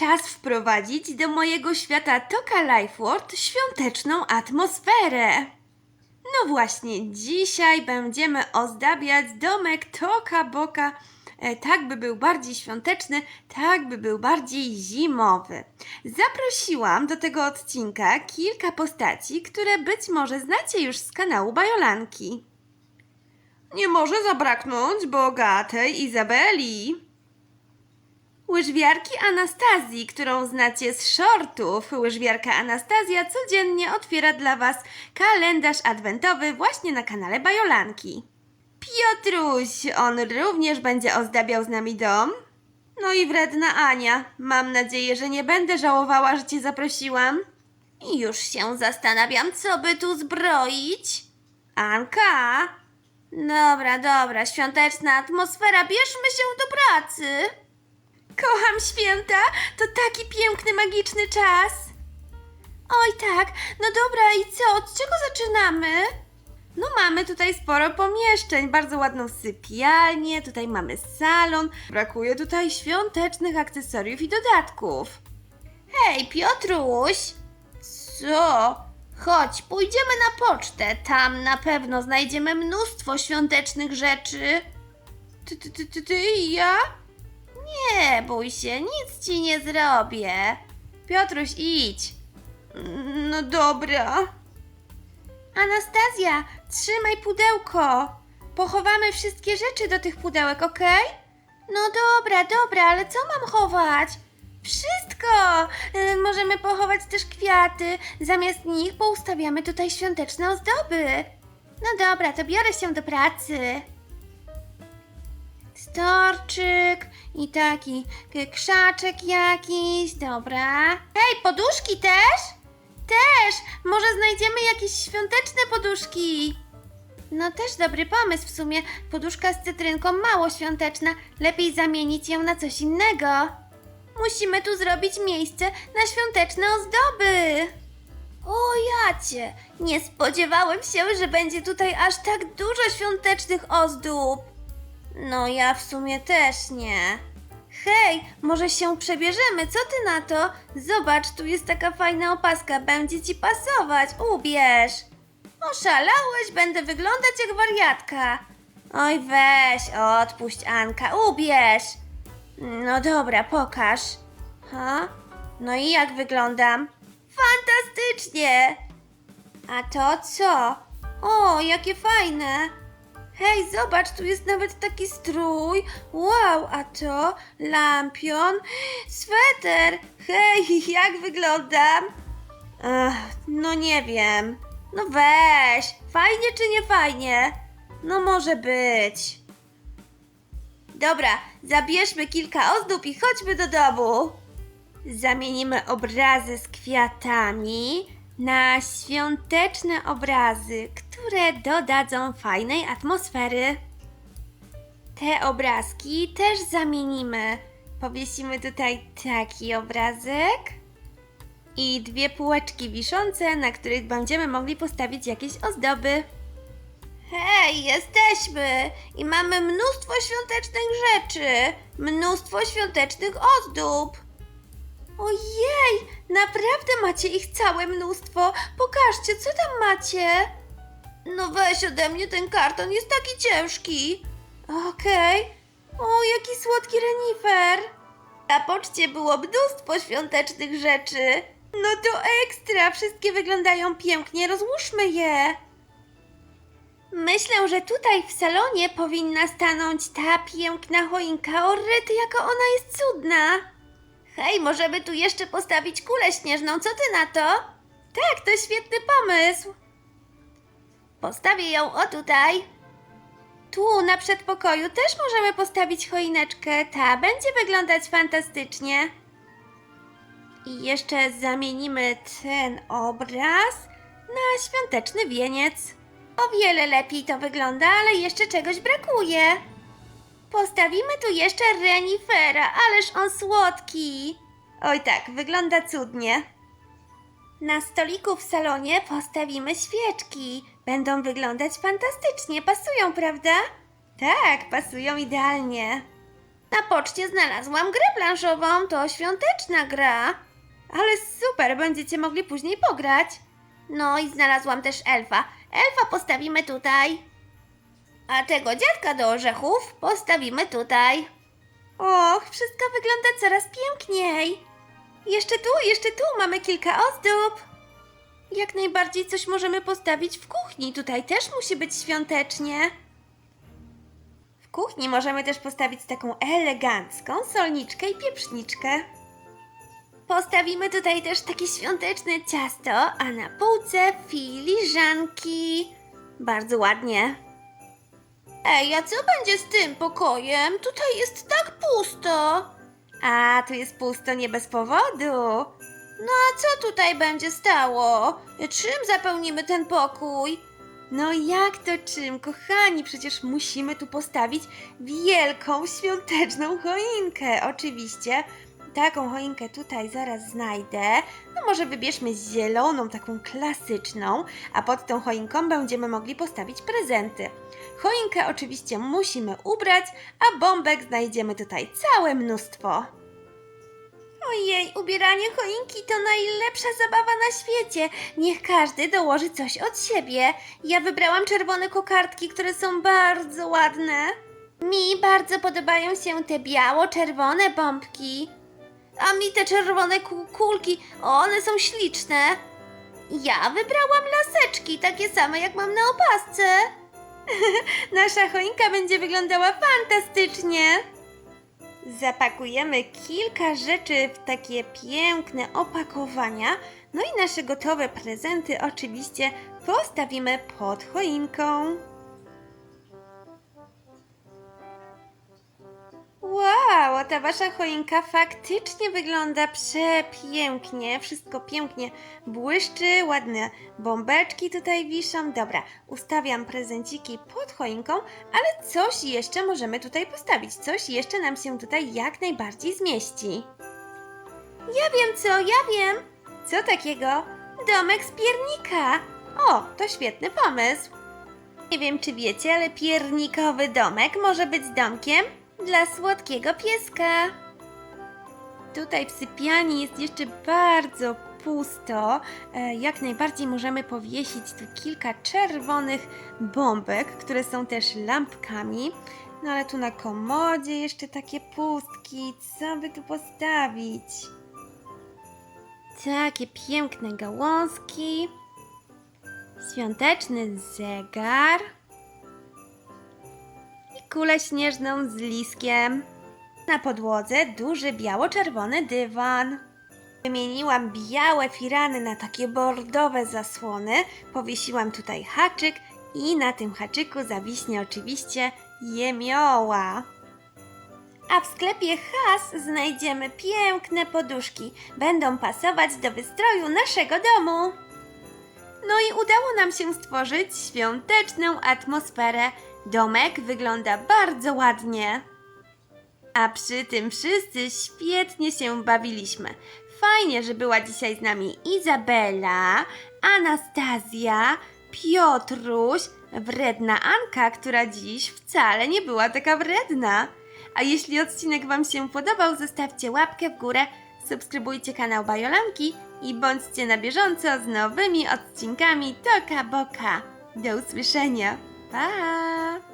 Czas wprowadzić do mojego świata Toka Life World świąteczną atmosferę. No właśnie, dzisiaj będziemy ozdabiać domek Toka Boka, e, tak by był bardziej świąteczny, tak by był bardziej zimowy. Zaprosiłam do tego odcinka kilka postaci, które być może znacie już z kanału Bajolanki. Nie może zabraknąć bogatej Izabeli. Łyżwiarki Anastazji, którą znacie z shortów. Łyżwiarka Anastazja codziennie otwiera dla Was kalendarz adwentowy właśnie na kanale Bajolanki. Piotruś, on również będzie ozdabiał z nami dom. No i wredna Ania. Mam nadzieję, że nie będę żałowała, że Cię zaprosiłam. Już się zastanawiam, co by tu zbroić. Anka! Dobra, dobra, świąteczna atmosfera, bierzmy się do pracy. Kocham święta, to taki piękny, magiczny czas. Oj tak, no dobra i co, od czego zaczynamy? No mamy tutaj sporo pomieszczeń, bardzo ładną sypialnię, tutaj mamy salon, brakuje tutaj świątecznych akcesoriów i dodatków. Hej, Piotruś! Co? Chodź, pójdziemy na pocztę, tam na pewno znajdziemy mnóstwo świątecznych rzeczy. Ty, ty, ty, ty, ty i ja? Nie bój się, nic ci nie zrobię. Piotruś, idź. No dobra. Anastazja, trzymaj pudełko. Pochowamy wszystkie rzeczy do tych pudełek, okej? No dobra, dobra, ale co mam chować? Wszystko! Y, Możemy pochować też kwiaty. Zamiast nich poustawiamy tutaj świąteczne ozdoby. No dobra, to biorę się do pracy storczyk i taki krzaczek jakiś, dobra. Hej, poduszki też? Też! Może znajdziemy jakieś świąteczne poduszki. No też dobry pomysł w sumie. Poduszka z cytrynką mało świąteczna. Lepiej zamienić ją na coś innego. Musimy tu zrobić miejsce na świąteczne ozdoby. O jacie! Nie spodziewałem się, że będzie tutaj aż tak dużo świątecznych ozdób. No ja w sumie też nie. Hej, może się przebierzemy, co ty na to? Zobacz, tu jest taka fajna opaska, będzie ci pasować, ubierz. Oszalałeś, będę wyglądać jak wariatka. Oj weź, odpuść Anka, ubierz. No dobra, pokaż. Ha? No i jak wyglądam? Fantastycznie! A to co? O, jakie fajne! Hej, zobacz, tu jest nawet taki strój. Wow, a to lampion, sweter. Hej, jak wyglądam? Ech, no nie wiem. No weź, fajnie czy nie fajnie? No może być. Dobra, zabierzmy kilka ozdób i chodźmy do domu. Zamienimy obrazy z kwiatami na świąteczne obrazy, które dodadzą fajnej atmosfery. Te obrazki też zamienimy. Powiesimy tutaj taki obrazek i dwie półeczki wiszące, na których będziemy mogli postawić jakieś ozdoby. Hej, jesteśmy i mamy mnóstwo świątecznych rzeczy, mnóstwo świątecznych ozdób. Ojej, naprawdę macie ich całe mnóstwo. Pokażcie, co tam macie. No weź ode mnie ten karton, jest taki ciężki. Okej. O, jaki słodki renifer. Na poczcie było mnóstwo świątecznych rzeczy. No to ekstra, wszystkie wyglądają pięknie, rozłóżmy je. Myślę, że tutaj w salonie powinna stanąć ta piękna choinka. O rety, jaka ona jest cudna. Hej, możemy tu jeszcze postawić kulę śnieżną, co ty na to? Tak, to świetny pomysł. Postawię ją o tutaj. Tu, na przedpokoju, też możemy postawić choineczkę. Ta będzie wyglądać fantastycznie. I jeszcze zamienimy ten obraz na świąteczny wieniec. O wiele lepiej to wygląda, ale jeszcze czegoś brakuje. Postawimy tu jeszcze renifera, ależ on słodki. Oj tak, wygląda cudnie. Na stoliku w salonie postawimy świeczki. Będą wyglądać fantastycznie, pasują, prawda? Tak, pasują idealnie. Na poczcie znalazłam grę planszową, to świąteczna gra. Ale super, będziecie mogli później pograć. No i znalazłam też elfa. Elfa postawimy tutaj. A tego dziadka do orzechów postawimy tutaj. Och, wszystko wygląda coraz piękniej. Jeszcze tu, jeszcze tu mamy kilka ozdób. Jak najbardziej coś możemy postawić w kuchni. Tutaj też musi być świątecznie. W kuchni możemy też postawić taką elegancką solniczkę i pieprzniczkę. Postawimy tutaj też takie świąteczne ciasto, a na półce filiżanki. Bardzo ładnie. Ej, a co będzie z tym pokojem? Tutaj jest tak pusto. A, tu jest pusto nie bez powodu. No a co tutaj będzie stało? Czym zapełnimy ten pokój? No jak to czym, kochani? Przecież musimy tu postawić wielką świąteczną choinkę. Oczywiście. Taką choinkę tutaj zaraz znajdę. No może wybierzmy zieloną, taką klasyczną, a pod tą choinką będziemy mogli postawić prezenty. Choinkę oczywiście musimy ubrać, a bombek znajdziemy tutaj całe mnóstwo. Ojej, ubieranie choinki to najlepsza zabawa na świecie. Niech każdy dołoży coś od siebie. Ja wybrałam czerwone kokardki, które są bardzo ładne. Mi bardzo podobają się te biało-czerwone bombki. A mi te czerwone ku- kulki, one są śliczne. Ja wybrałam laseczki, takie same jak mam na opasce. Nasza choinka będzie wyglądała fantastycznie. Zapakujemy kilka rzeczy w takie piękne opakowania, no i nasze gotowe prezenty oczywiście postawimy pod choinką. Ta wasza choinka faktycznie wygląda przepięknie. Wszystko pięknie błyszczy, ładne bombeczki tutaj wiszą. Dobra, ustawiam prezenciki pod choinką, ale coś jeszcze możemy tutaj postawić. Coś jeszcze nam się tutaj jak najbardziej zmieści. Ja wiem co, ja wiem. Co takiego? Domek z piernika. O, to świetny pomysł. Nie wiem, czy wiecie, ale piernikowy domek może być domkiem dla słodkiego pieska. Tutaj w sypialni jest jeszcze bardzo pusto. E, Jak najbardziej możemy powiesić tu kilka czerwonych bombek, które są też lampkami. No ale tu na komodzie jeszcze takie pustki. Co by tu postawić? Takie piękne gałązki. Świąteczny zegar kulę śnieżną z liskiem. Na podłodze duży biało-czerwony dywan. Wymieniłam białe firany na takie bordowe zasłony, powiesiłam tutaj haczyk i na tym haczyku zawiśnie oczywiście jemioła. A w sklepie Has znajdziemy piękne poduszki. Będą pasować do wystroju naszego domu. No i udało nam się stworzyć świąteczną atmosferę. Domek wygląda bardzo ładnie. A przy tym wszyscy świetnie się bawiliśmy. Fajnie, że była dzisiaj z nami Izabela, Anastazja, Piotruś, wredna Anka, która dziś wcale nie była taka wredna. A jeśli odcinek Wam się podobał, zostawcie łapkę w górę, subskrybujcie kanał Bajolanki i bądźcie na bieżąco z nowymi odcinkami Toka Boka. Do usłyszenia. Pa!